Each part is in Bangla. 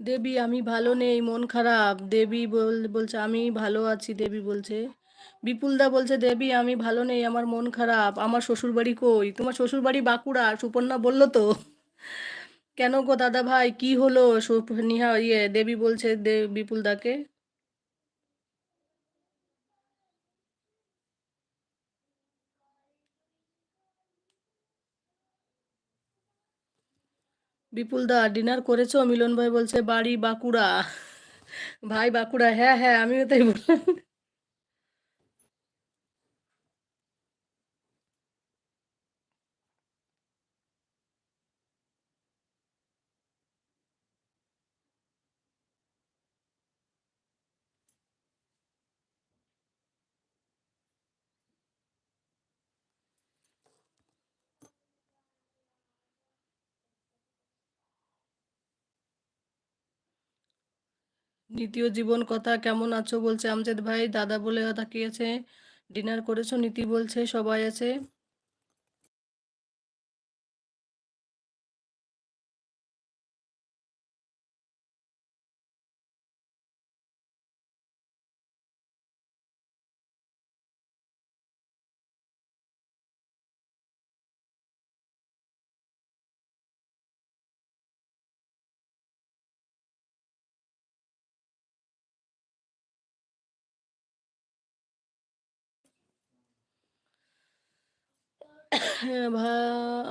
দেবী, আমি ভালো নেই, মন খারাপ। দেবী বল, বলছে, আমি ভালো আছি, দেবী বলছে। বিপুলদা বলছে, দেবী, আমি ভালো নেই, আমার মন খারাপ। আমার শ্বশুর বাড়ি কই? তোমার শ্বশুর বাড়ি বাঁকুড়া, সুপর্ণা বলল তো? কেন গো দাদা ভাই কি হলো নিহা ইয়ে দেবী বলছে দে, বিপুলদাকে? বিপুলদা ডিনার করেছ? মিলন ভাই বলছে, বাড়ি বাঁকুড়া। ভাই বাঁকুড়া হ্যাঁ হ্যাঁ আমিও তাই বললাম। নীতি ও জীবন কথা, কেমন আছো? বলছে আমজাদ ভাই। দাদা বলে তাকিয়েছে ডিনার করেছ? নীতি বলছে, সবাই আছে।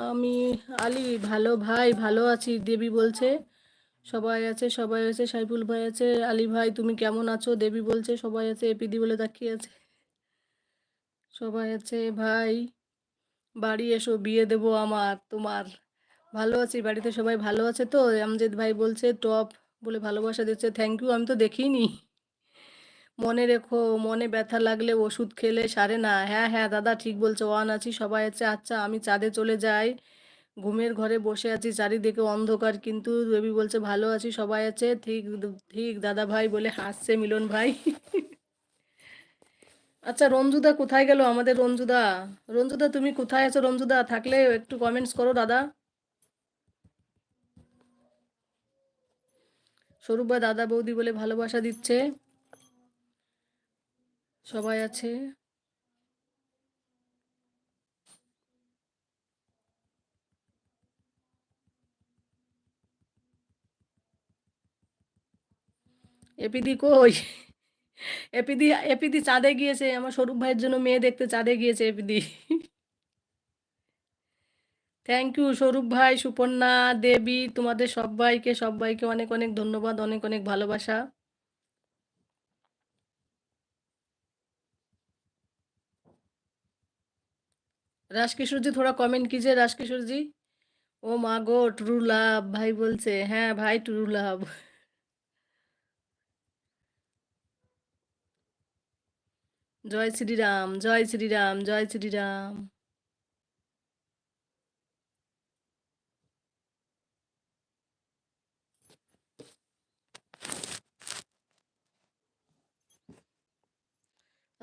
আমি আলি, ভালো ভাই, ভালো আছি, দেবী বলছে। সবাই আছে সবাই আছে, সাইফুল ভাই আছে। আলী ভাই, তুমি কেমন আছো? দেবী বলছে, সবাই আছে এপিদি বলে তাকিয়ে আছে। সবাই আছে, ভাই, বাড়ি এসো, বিয়ে দেবো আমার, তোমার। ভালো আছি, বাড়িতে সবাই ভালো আছে তো? আমজেদ ভাই বলছে, টপ বলে ভালোবাসা দিচ্ছে। থ্যাংক ইউ আমি তো দেখিনি। মনে রেখো, মনে ব্যথা লাগলে ওষুধ খেলে সারে না। হ্যাঁ হ্যাঁ দাদা ঠিক বলছো। ওয়ান আছি, সবাই আছে। আচ্ছা আমি চাঁদে চলে যাই। ঘুমের ঘরে বসে আছি, চারিদিকে অন্ধকার। কিন্তু রবি বলছে, ভালো আছি, সবাই আছে? ঠিক ঠিক, দাদা ভাই বলে, হাসছে মিলন ভাই। আচ্ছা রঞ্জুদা কোথায় গেল? আমাদের রঞ্জুদা। রঞ্জুদা, তুমি কোথায় আছো? রঞ্জুদা, থাকলে একটু কমেন্টস করো, দাদা। স্বরূপ বা দাদা, বৌদি বলে ভালোবাসা দিচ্ছে। সবাই আছে? এপিদি কই? এপিদি এপিদি চাঁদে গিয়েছে। আমার স্বরূপ ভাইয়ের জন্য মেয়ে দেখতে চাঁদে গিয়েছে এপিদি। থ্যাংক ইউ স্বরূপ ভাই, সুপর্ণা, দেবী, তোমাদের সবাইকে সবাইকে অনেক অনেক ধন্যবাদ, অনেক অনেক ভালোবাসা। রাজকিশোর জি थोड़ा कमेंट कीजिए राजकिशोर जी ও মা গো ট্রু লাভ ভাই বলছে হ্যাঁ ভাই ট্রু লাভ জয় শ্রীরাম জয় শ্রীরাম জয় শ্রীরাম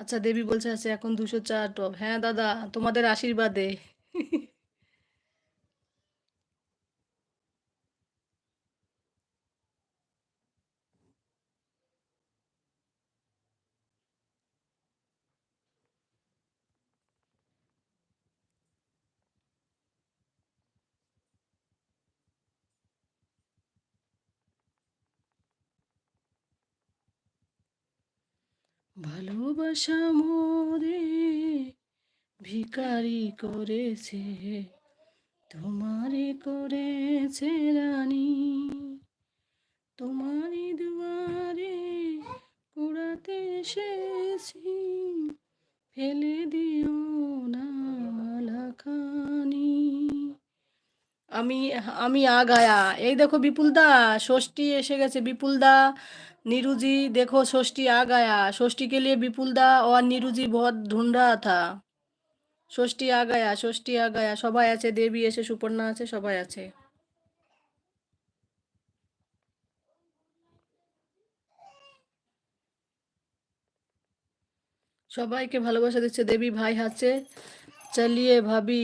আচ্ছা দেবী বলছে আছে এখন দুশো চার টপ। হ্যাঁ দাদা তোমাদের আশীর্বাদে। ভালোবাসা মোরে ভিকারি করেছে, তোমারে করেছে রানী। তোমারই দুয়ারে কুড়াতে এসেছি, ফেলে দিও আমি আমি আগায়া, এই দেখো বিপুলদা, ষষ্ঠী এসে গেছে বিপুলদা। नीरू দেখো ষষ্ঠী আ গায়া ষষ্ঠী কে লিয়ে বিপুলদা और नीरू जी बहुत ढूंढ रहा था ষষ্ঠী আ গায়া ষষ্ঠী আ গায়া সবাই আছে দেবী এসে সুপর্ণা আছে সবাই আছে সবাইকে ভালোবাসা দিচ্ছে দেবী ভাই হাসছে চালিয়ে ভাবি